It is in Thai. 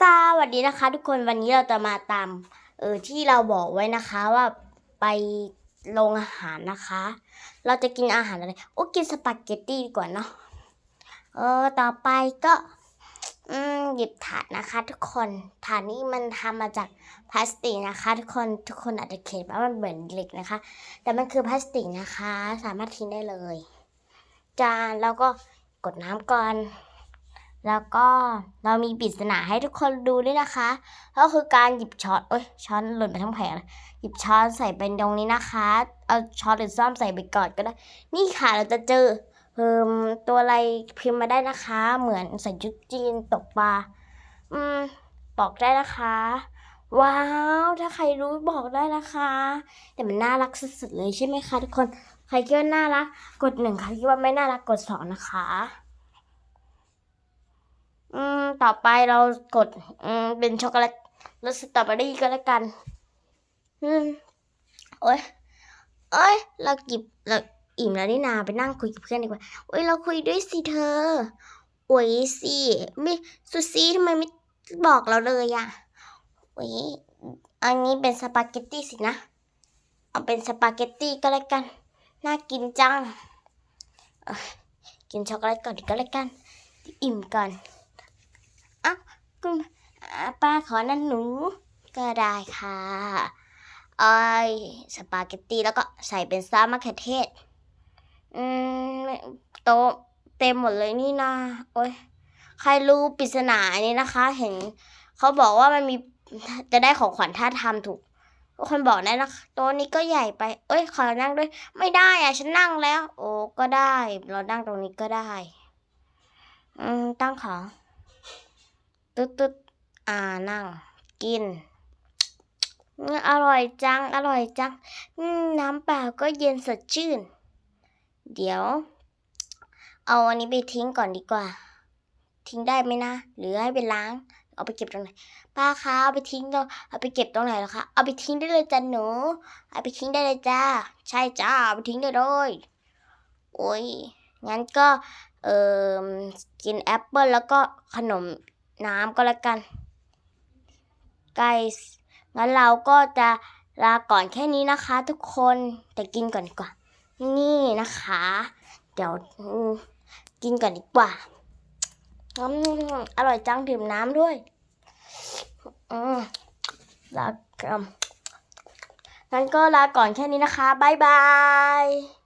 สวัสดีนะคะ ทุกคนวันนี้เราจะมาตามเออที่เราบอกไว้นะคะว่าไปโรงอาหารนะคะ เราจะกินอาหารอะไรโอ้กินสปาเกตตี้ดีกว่าเนาะเออต่อไปก็อืมหยิบถาดนะคะ ทุกคนถาดนี้มันทำมาจากพลาสติกนะคะ ทุกคนทุกคนอาจจะเห็นว่ามันเหมือนเหล็กนะคะ แต่มันคือพลาสติกนะคะ สามารถทิ้งได้เลย จานแล้วก็กดน้ำก่อน แล้วก็เรามีปริศนาให้ทุกคนดูด้วยนะคะ ก็คือการหยิบช้อนเอ้ยช้อนหล่นไปทั้งแผงหยิบช้อนใส่ไปตรงนี้นะคะ เอาช้อนหรือซ่อมใส่ไปก่อนก็ได้ นี่ค่ะเราจะเจอเพิ่มตัวอะไรพิมพ์มาได้นะคะ เหมือนใส่ชุดจีนตกปลาอืมบอกได้นะคะ ว้าวถ้าใครรู้บอกได้นะคะ แต่มันน่ารักสุดๆเลยใช่ไหมคะทุกคนใครคิดว่าน่ารักกดหนึ่งใครคิดว่าไม่น่ารักกดสองนะคะ อืมต่อไปเรากดอืมเป็นช็อกโกแลตรสสตรอเบอรี่ก็แล้วกัน อืมโอ้ยเอ้ย เรากิบเราอิ่มแล้วนี่นาไปนั่งคุยกับเพื่อนดีกว่าโอ้ยเราคุยด้วยสิเธอโอ้ยสิไม่ซูซี่ทำไมไม่บอกเราเลยอะโอ้ยอันนี้เป็นสปาเกตตี้สินะ เอาเป็นสปาเกตตี้ก็แล้วกัน น่ากินจัง กินช็อกโกแลตก่อนดีก็แล้วกัน อิ่มก่อน อ้าวคุณป้าขอนั่นหนูก็ได้ค่ะเอ้ยสปาเกตตี้แล้วก็ใส่เป็นซอสมะเขือเทศ อืมโต๊ะเต็มหมดเลยนี่นะโอ้ยใครรู้ปริศนาอันนี้นะคะ เห็นเขาบอกว่ามันมีจะได้ของขวัญถ้าทำถูกคนบอกได้นะคะโต๊ะนี้ก็ใหญ่ไป เอ้ย ขอนั่งด้วย ไม่ได้อะฉันนั่งแล้ว โอ้ก็ได้ เรานั่งตรงนี้ก็ได้ อืมตั้งของ ตึ๊ดตึ๊ดอ่านั่ง กินอร่อยจัง อร่อยจัง น้ำเปล่าก็เย็นสดชื่น เดี๋ยว เอาอันนี้ไปทิ้งก่อนดีกว่า ทิ้งได้ไหมนะ หรือให้ไปล้าง เอาไปเก็บตรงไหน ป้าคะเอาไปทิ้งตรงเอาไปเก็บตรงไหนหรอคะ เอาไปทิ้งได้เลยจ้ะหนู เอาไปทิ้งได้เลยจ้า ใช่จ้า เอาไปทิ้งได้เลย โอ้ยงั้นก็ เอ่อ กินแอปเปิลแล้วก็ขนม น้ำก็แล้วกันไก่งั้นเราก็จะลาก่อนแค่นี้นะคะ ทุกคนแต่กินก่อนดีกว่า นี่นะคะ เดี๋ยวกินก่อนดีกว่าอร่อยจังดื่มน้ำด้วยลาก่อนงั้นก็ลาก่อนแค่นี้นะคะ บ๊ายบาย